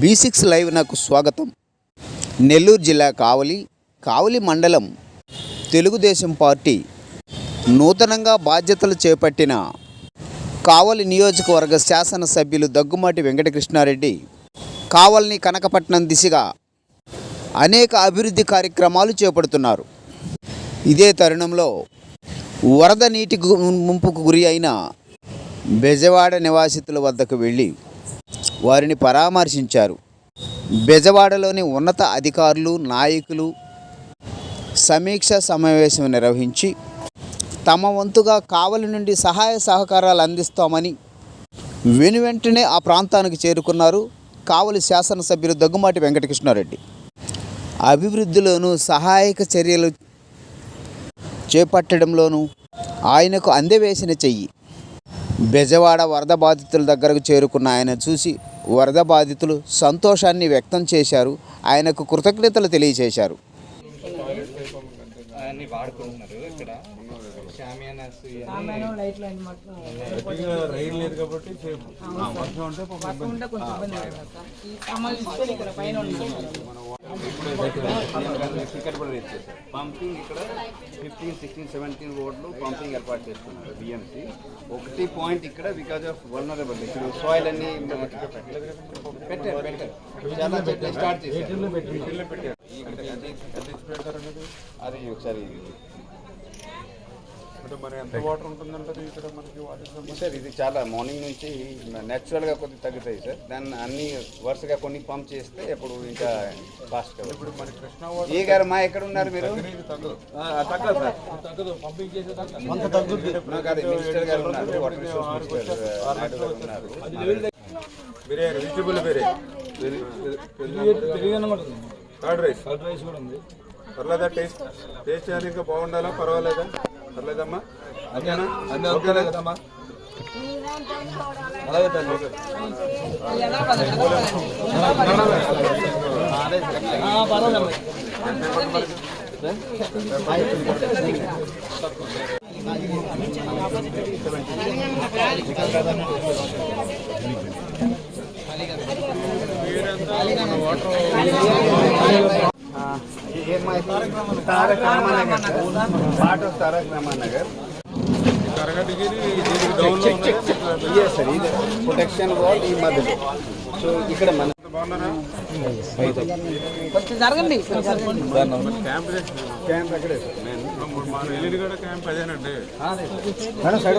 B six live నాకు స్వాగతం. నెల్లూరు జిల్లా కావలి కావలి మండలం తెలుగుదేశం పార్టీ నూతనంగా బాధ్యతలు చేపట్టిన కావలి నియోజకవర్గ శాసనసభ్యులు దగ్గుమాటి వెంకటకృష్ణారెడ్డి కావలిని కనకపట్నం దిశగా అనేక అభివృద్ధి కార్యక్రమాలు చేపడుతున్నారు. ఇదే తరుణంలో వరద నీటి ముంపుకు గురి అయిన బెజవాడ నివాసితుల వద్దకు వెళ్ళి వారిని పరామర్శించారు. బెజవాడలోని ఉన్నత అధికారులు నాయకులు సమీక్ష సమావేశం నిర్వహించి తమ వంతుగా కావలి నుండి సహాయ సహకారాలు అందిస్తామని వెను వెంటనే ఆ ప్రాంతానికి చేరుకున్నారు కావలి శాసనసభ్యులు దగ్గుమాటి వెంకటకృష్ణారెడ్డి. అభివృద్ధిలోనూ సహాయక చర్యలు చేపట్టడంలోనూ ఆయనకు అందవేసిన చెయ్యి. బెజవాడ వరద బాధితుల దగ్గరకు చేరుకున్న ఆయన చూసి వరద బాధితులు సంతోషాన్ని వ్యక్తం చేశారు. ఆయనకు కృతజ్ఞతలు తెలియజేశారు. ఇక్కడ. ఇక్కడ కూడా ఇచ్చేసారు పంపింగ్ ఇక్కడ ఫిఫ్టీన్ సిక్స్టీన్ సెవెంటీన్ రోడ్లు పంపింగ్ ఏర్పాటు చేస్తున్నారు బిఎంసి ఒకటి పాయింట్ ఇక్కడ బికాజ్ ఆఫ్ వల్నరబుల్ ఇప్పుడు సాయిల్ అన్ని పెట్టారు పెట్టారు చాలా చెట్లు స్టార్ట్ చేశారు. అది- అది- అది ఒకసారి అంటే మరి ఎంత వాటర్ ఉంటుందంటే ఇక్కడ మనకి వాటర్ సమస్య సార్ ఇది చాలా మార్నింగ్ నుంచి న్యాచురల్గా కొద్ది తగ్గుతాయి సార్. దాన్ని అన్ని వరుసగా కొన్ని పంప్ చేస్తే ఇప్పుడు ఇంకా ఫాస్ట్ కదా ఇప్పుడు మన కృష్ణా వాటర్ ఏ గారు మా ఎక్కడ ఉన్నారు మీరు? మినిస్టర్ గారు ఉన్నారు water resource minister biryani vegetable biryani. Curd rice curd rice కూడా ఉంది. పర్లేదా టేస్ట్ టేస్ట్ అది ఇంకా బాగుండాలా పర్వాలేదా? పర్లేదమ్మా ఓకేనా ఓకేనా కదమ్మా అలాగే తల్లి okay. part of Taraka Ramanagar కరగటిగిరి sir ఇది ప్రొటెక్షన్ వాల్ ఈ మధ్యలో సో ఇక్కడ మన జరగండి క్యాంప్ చేసి మేడం సైడ్